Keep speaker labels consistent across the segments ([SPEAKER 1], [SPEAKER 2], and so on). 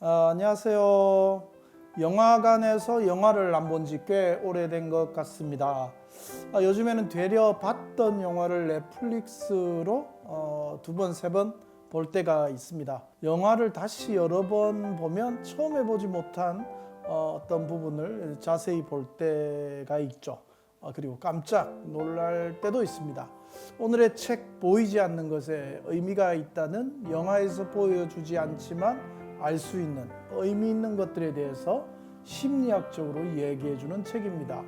[SPEAKER 1] 아, 안녕하세요. 영화관에서 영화를 안 본 지 꽤 오래된 것 같습니다. 아, 요즘에는 되려 봤던 영화를 넷플릭스로 어, 두 번, 세 번 볼 때가 있습니다. 영화를 다시 여러 번 보면 처음에 보지 못한 어, 어떤 부분을 자세히 볼 때가 있죠. 아, 그리고 깜짝 놀랄 때도 있습니다. 오늘의 책 보이지 않는 것에 의미가 있다는 영화에서 보여주지 않지만 알 수 있는 의미 있는 것들에 대해서 심리학적으로 얘기해 주는 책입니다.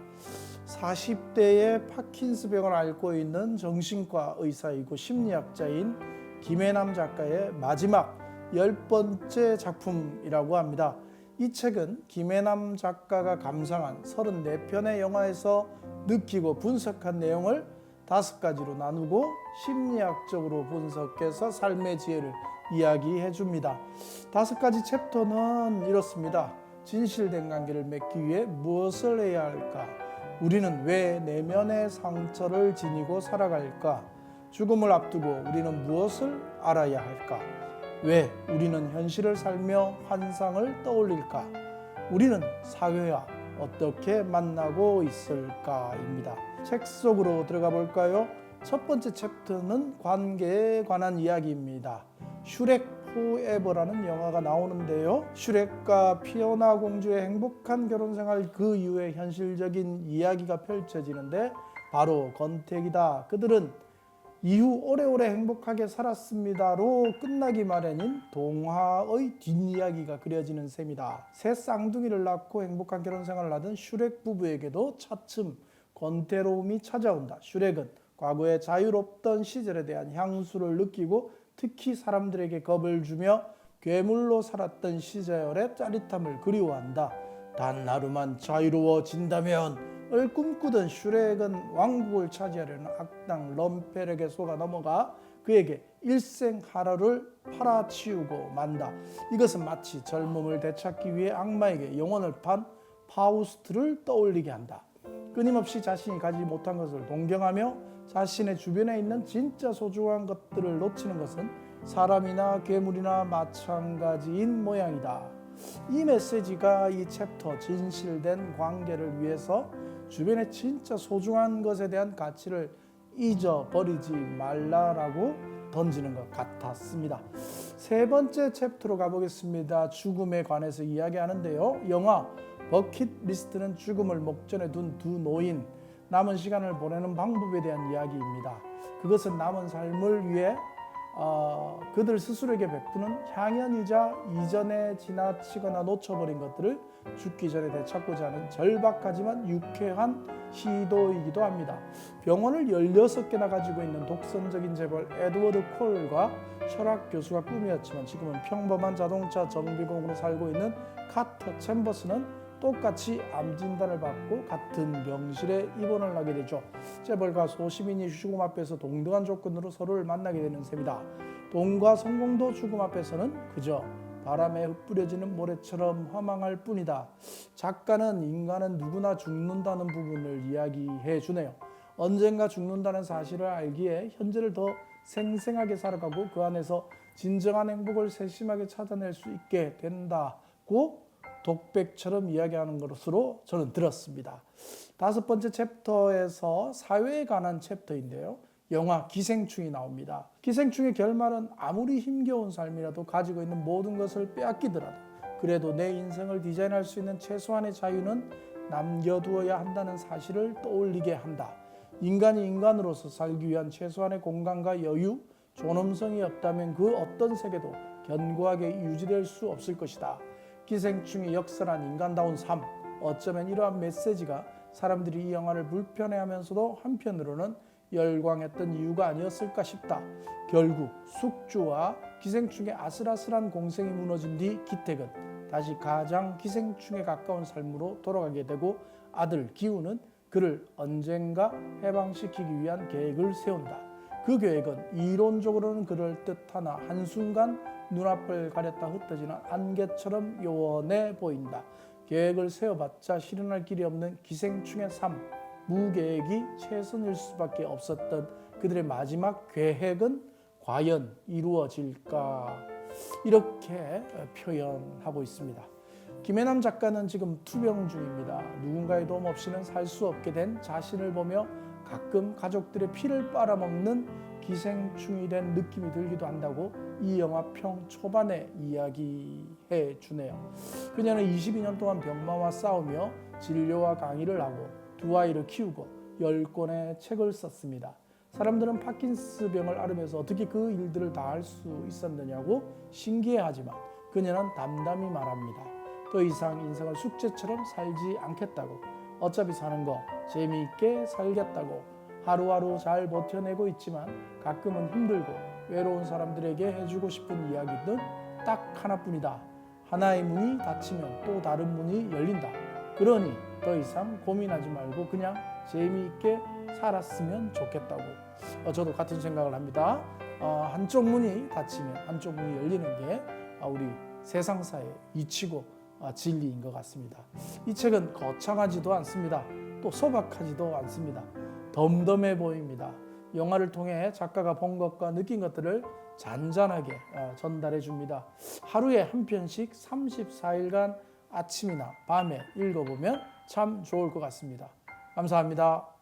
[SPEAKER 1] 40대의 파킨스병을 앓고 있는 정신과 의사이고 심리학자인 김혜남 작가의 마지막 열 번째 작품이라고 합니다. 이 책은 김혜남 작가가 감상한 34편의 영화에서 느끼고 분석한 내용을 다섯 가지로 나누고 심리학적으로 분석해서 삶의 지혜를 이야기해 줍니다. 다섯 가지 챕터는 이렇습니다. 진실된 관계를 맺기 위해 무엇을 해야 할까? 우리는 왜 내면의 상처를 지니고 살아갈까? 죽음을 앞두고 우리는 무엇을 알아야 할까? 왜 우리는 현실을 살며 환상을 떠올릴까? 우리는 사회와 어떻게 만나고 있을까입니다. 책 속으로 들어가 볼까요? 첫 번째 챕터는 관계에 관한 이야기입니다. 슈렉 포에버라는 영화가 나오는데요. 슈렉과 피오나 공주의 행복한 결혼 생활 그 이후의 현실적인 이야기가 펼쳐지는데 바로 건택이다. 그들은 이후 오래오래 행복하게 살았습니다로 끝나기 마련인 동화의 뒷이야기가 그려지는 셈이다. 새 쌍둥이를 낳고 행복한 결혼 생활을 하던 슈렉 부부에게도 차츰 권태로움이 찾아온다. 슈렉은 과거의 자유롭던 시절에 대한 향수를 느끼고 특히 사람들에게 겁을 주며 괴물로 살았던 시절의 짜릿함을 그리워한다. 단 하루만 자유로워진다면 을 꿈꾸던 슈렉은 왕국을 차지하려는 악당 럼페렉에 속아 넘어가 그에게 일생하라를 팔아치우고 만다. 이것은 마치 젊음을 되찾기 위해 악마에게 영혼을 판 파우스트를 떠올리게 한다. 끊임없이 자신이 가지지 못한 것을 동경하며 자신의 주변에 있는 진짜 소중한 것들을 놓치는 것은 사람이나 괴물이나 마찬가지인 모양이다. 이 메시지가 이 챕터 진실된 관계를 위해서 주변에 진짜 소중한 것에 대한 가치를 잊어버리지 말라라고 던지는 것 같았습니다. 세 번째 챕터로 가보겠습니다. 죽음에 관해서 이야기하는데요. 영화 버킷리스트는 죽음을 목전에 둔 두 노인 남은 시간을 보내는 방법에 대한 이야기입니다. 그것은 남은 삶을 위해 어, 그들 스스로에게 베푸는 향연이자 이전에 지나치거나 놓쳐버린 것들을 죽기 전에 되찾고자 하는 절박하지만 유쾌한 시도이기도 합니다. 병원을 16개나 가지고 있는 독선적인 재벌 에드워드 콜과 철학 교수가 꿈이었지만 지금은 평범한 자동차 정비공으로 살고 있는 카터 챔버스는 똑같이 암 진단을 받고 같은 병실에 입원을 하게 되죠. 재벌과 소시민이 죽음 앞에서 동등한 조건으로 서로를 만나게 되는 셈이다. 돈과 성공도 죽음 앞에서는 그저 바람에 흩뿌려지는 모래처럼 허망할 뿐이다. 작가는 인간은 누구나 죽는다는 부분을 이야기해 주네요. 언젠가 죽는다는 사실을 알기에 현재를 더 생생하게 살아가고 그 안에서 진정한 행복을 세심하게 찾아낼 수 있게 된다고 독백처럼 이야기하는 것으로 저는 들었습니다. 다섯 번째 챕터에서 사회에 관한 챕터인데요. 영화 기생충이 나옵니다. 기생충의 결말은 아무리 힘겨운 삶이라도 가지고 있는 모든 것을 빼앗기더라도 그래도 내 인생을 디자인할 수 있는 최소한의 자유는 남겨두어야 한다는 사실을 떠올리게 한다. 인간이 인간으로서 살기 위한 최소한의 공간과 여유, 존엄성이 없다면 그 어떤 세계도 견고하게 유지될 수 없을 것이다. 기생충이 역설한 인간다운 삶. 어쩌면 이러한 메시지가 사람들이 이 영화를 불편해하면서도 한편으로는 열광했던 이유가 아니었을까 싶다. 결국 숙주와 기생충의 아슬아슬한 공생이 무너진 뒤 기택은 다시 가장 기생충에 가까운 삶으로 돌아가게 되고 아들 기우는 그를 언젠가 해방시키기 위한 계획을 세운다. 그 계획은 이론적으로는 그럴 듯하나 한순간 눈앞을 가렸다 흩어지는 안개처럼 요원해 보인다. 계획을 세워봤자 실현할 길이 없는 기생충의 삶. 무계획이 최선일 수밖에 없었던 그들의 마지막 계획은 과연 이루어질까? 이렇게 표현하고 있습니다. 김혜남 작가는 지금 투병 중입니다. 누군가의 도움 없이는 살 수 없게 된 자신을 보며 가끔 가족들의 피를 빨아먹는 기생충이 된 느낌이 들기도 한다고 이 영화 평 초반에 이야기해 주네요. 그녀는 22년 동안 병마와 싸우며 진료와 강의를 하고 두 아이를 키우고 10권의 책을 썼습니다. 사람들은 파킨스 병을 앓으면서 어떻게 그 일들을 다 할 수 있었느냐고 신기해하지만 그녀는 담담히 말합니다. 더 이상 인생을 숙제처럼 살지 않겠다고 어차피 사는 거 재미있게 살겠다고 하루하루 잘 버텨내고 있지만 가끔은 힘들고 외로운 사람들에게 해주고 싶은 이야기는 딱 하나뿐이다. 하나의 문이 닫히면 또 다른 문이 열린다. 그러니 더 이상 고민하지 말고 그냥 재미있게 살았으면 좋겠다고. 어, 저도 같은 생각을 합니다. 어, 한쪽 문이 닫히면 한쪽 문이 열리는 게 아, 우리 세상사의 이치고 아, 진리인 것 같습니다. 이 책은 거창하지도 않습니다. 또 소박하지도 않습니다. 덤덤해 보입니다. 영화를 통해 작가가 본 것과 느낀 것들을 잔잔하게 어, 전달해 줍니다. 하루에 한 편씩 34일간 아침이나 밤에 읽어보면 참 좋을 것 같습니다. 감사합니다.